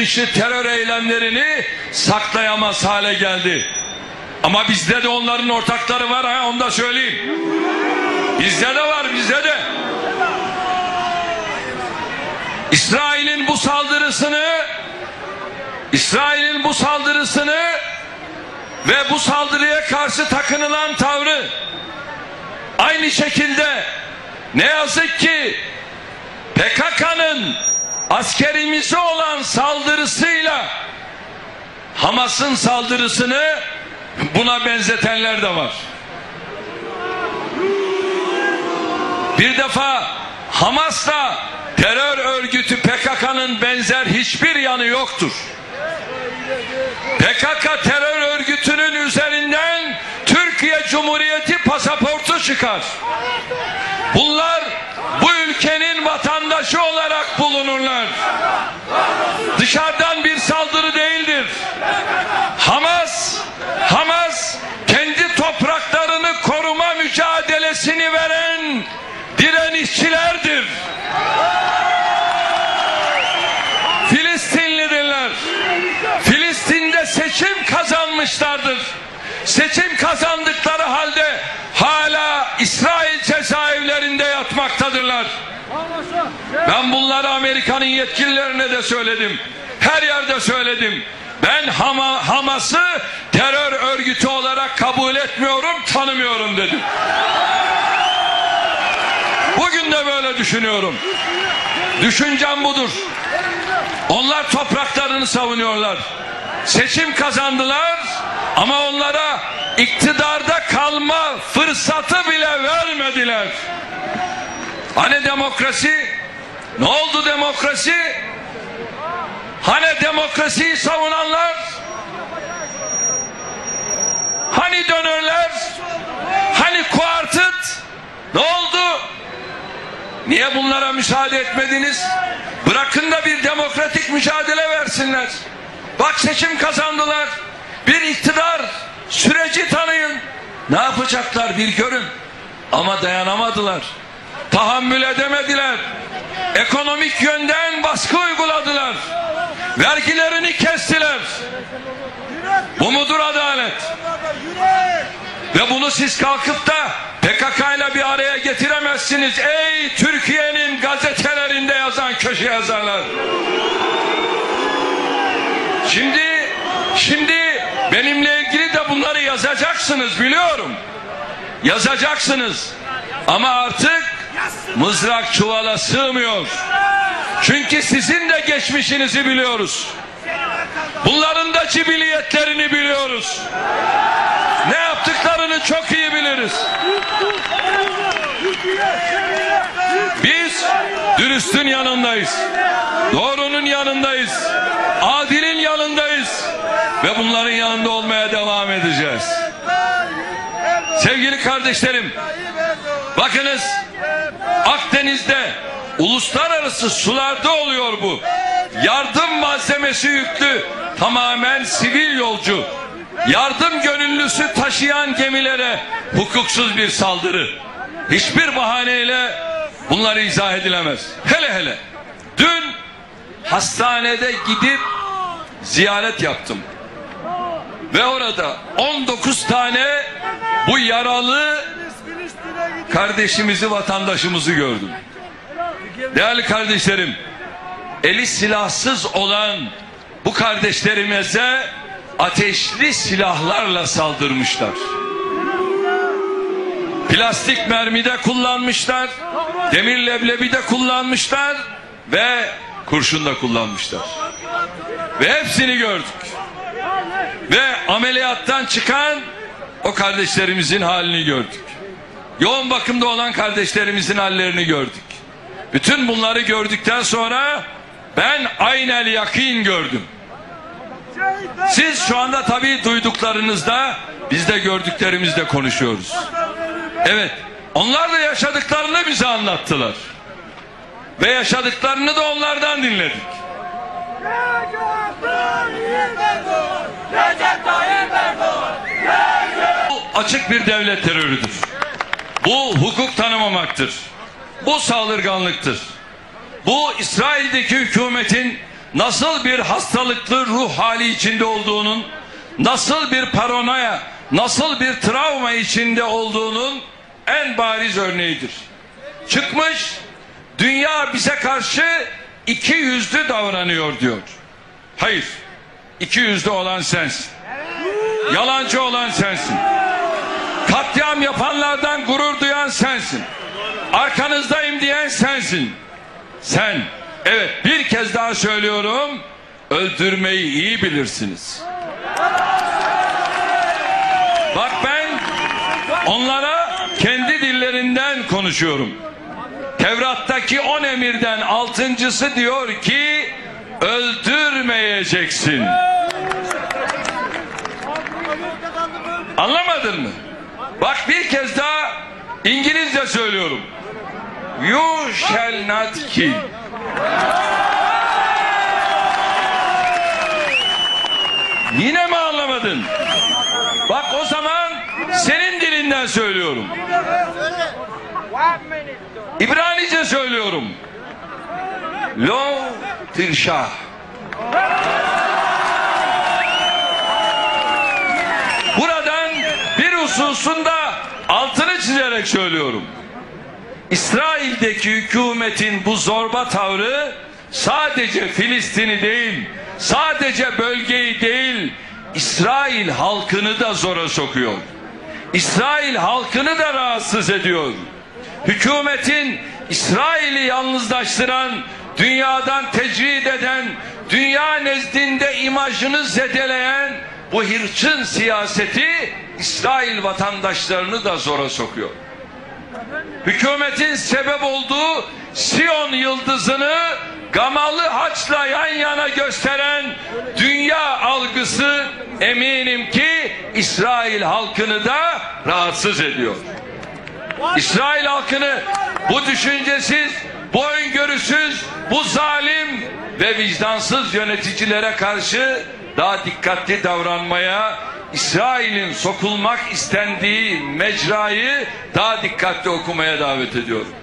dışı terör eylemlerini saklayamaz hale geldi. Ama bizde de onların ortakları var ha onu da söyleyeyim. Bizde de var bizde de. İsrail'in bu saldırısını İsrail'in bu saldırısını ve bu saldırıya karşı takınılan tavrı aynı şekilde ne yazık ki PKK'nın askerimize olan saldırısıyla Hamas'ın saldırısını buna benzetenler de var. Bir defa Hamas'la terör örgütü PKK'nın benzer hiçbir yanı yoktur. PKK terör örgütünün üzerinden Türkiye Cumhuriyeti pasaportu çıkar. Bunlar vatandaşı olarak bulunurlar. Dışarıdan bir saldırı değildir. Hamas, Hamas kendi topraklarını koruma mücadelesini veren direnişçilerdir. Filistinlidirler. Filistin'de seçim kazanmışlardır. Seçim kazandıkları halde hala İsrail cezaevlerinde yatmaktadırlar. Ben bunları Amerika'nın yetkililerine de söyledim. Her yerde söyledim. Ben Hama, Hamas'ı terör örgütü olarak kabul etmiyorum, tanımıyorum dedim. Bugün de böyle düşünüyorum. Düşüncem budur. Onlar topraklarını savunuyorlar. Seçim kazandılar ama onlara iktidarda kalma fırsatı bile vermediler. Hani demokrasi? Ne oldu demokrasi? Hani demokrasiyi savunanlar? Hani dönörler? Hani kuartıt? Ne oldu? Niye bunlara müsaade etmediniz? Bırakın da bir demokratik mücadele versinler. Bak seçim kazandılar. Bir iktidar süreci tanıyın. Ne yapacaklar bir görün. Ama dayanamadılar. Tahammül edemediler. Ekonomik yönden baskı uyguladılar. Vergilerini kestiler. Bu mudur adalet? Ve bunu siz kalkıp da PKK ile bir araya getiremezsiniz. Ey Türkiye'nin gazetelerinde yazan köşe yazarlar. Şimdi şimdi benimle ilgili de bunları yazacaksınız biliyorum. Yazacaksınız. Ama artık mızrak çuvala sığmıyor. Çünkü sizin de geçmişinizi biliyoruz. Bunların da cibiliyetlerini biliyoruz. Ne yaptıklarını çok iyi biliriz. Biz dürüstün yanındayız. Doğrunun yanındayız. Adilin yanındayız. Ve bunların yanında olmaya devam edeceğiz. Sevgili kardeşlerim, bakınız Akdeniz'de uluslararası sularda oluyor bu. Yardım malzemesi yüklü tamamen sivil yolcu yardım gönüllüsü taşıyan gemilere hukuksuz bir saldırı. Hiçbir bahaneyle bunları izah edilemez. Hele hele dün hastanede gidip ziyaret yaptım. Ve orada 19 tane bu yaralı kardeşimizi, vatandaşımızı gördüm. Değerli kardeşlerim, eli silahsız olan bu kardeşlerimize ateşli silahlarla saldırmışlar. Plastik mermi de kullanmışlar, demir leblebi de kullanmışlar ve kurşun da kullanmışlar. Ve hepsini gördük. Ve ameliyattan çıkan o kardeşlerimizin halini gördük. Yoğun bakımda olan kardeşlerimizin hallerini gördük. Bütün bunları gördükten sonra ben aynel yakin gördüm. Siz şu anda tabii duyduklarınızda biz de gördüklerimizde konuşuyoruz. Evet onlar da yaşadıklarını bize anlattılar. Ve yaşadıklarını da onlardan dinledik. Bu açık bir devlet terörüdür. Tanımamaktır. Bu saldırganlıktır. Bu İsrail'deki hükümetin nasıl bir hastalıklı ruh hali içinde olduğunun, nasıl bir paranoya, nasıl bir travma içinde olduğunun en bariz örneğidir. Çıkmış, dünya bize karşı iki yüzlü davranıyor diyor. Hayır, iki yüzlü olan sensin. Yalancı olan sensin. Katliam yapanlardan sensin. Arkanızdayım diyen sensin. Sen, evet bir kez daha söylüyorum, öldürmeyi iyi bilirsiniz. Bak ben onlara kendi dillerinden konuşuyorum. Tevrat'taki on emirden altıncısı diyor ki öldürmeyeceksin. Anlamadın mı? Bak bir kez daha İngilizce söylüyorum. You shall not kill. Yine mi anlamadın? Bak o zaman senin dilinden söylüyorum. İbranice söylüyorum. Lo tirşah. Buradan bir hususunda altını çizerek söylüyorum. İsrail'deki hükümetin bu zorba tavrı sadece Filistin'i değil, sadece bölgeyi değil, İsrail halkını da zora sokuyor. İsrail halkını da rahatsız ediyor. Hükümetin İsrail'i yalnızlaştıran, dünyadan tecrid eden, dünya nezdinde imajını zedeleyen bu hırçın siyaseti İsrail vatandaşlarını da zora sokuyor. Hükümetin sebep olduğu Siyon yıldızını gamalı haçla yan yana gösteren dünya algısı eminim ki İsrail halkını da rahatsız ediyor. İsrail halkını bu düşüncesiz, bu öngörüsüz, bu zalim ve vicdansız yöneticilere karşı daha dikkatli davranmaya, İsrail'in sokulmak istendiği mecrayı daha dikkatli okumaya davet ediyorum.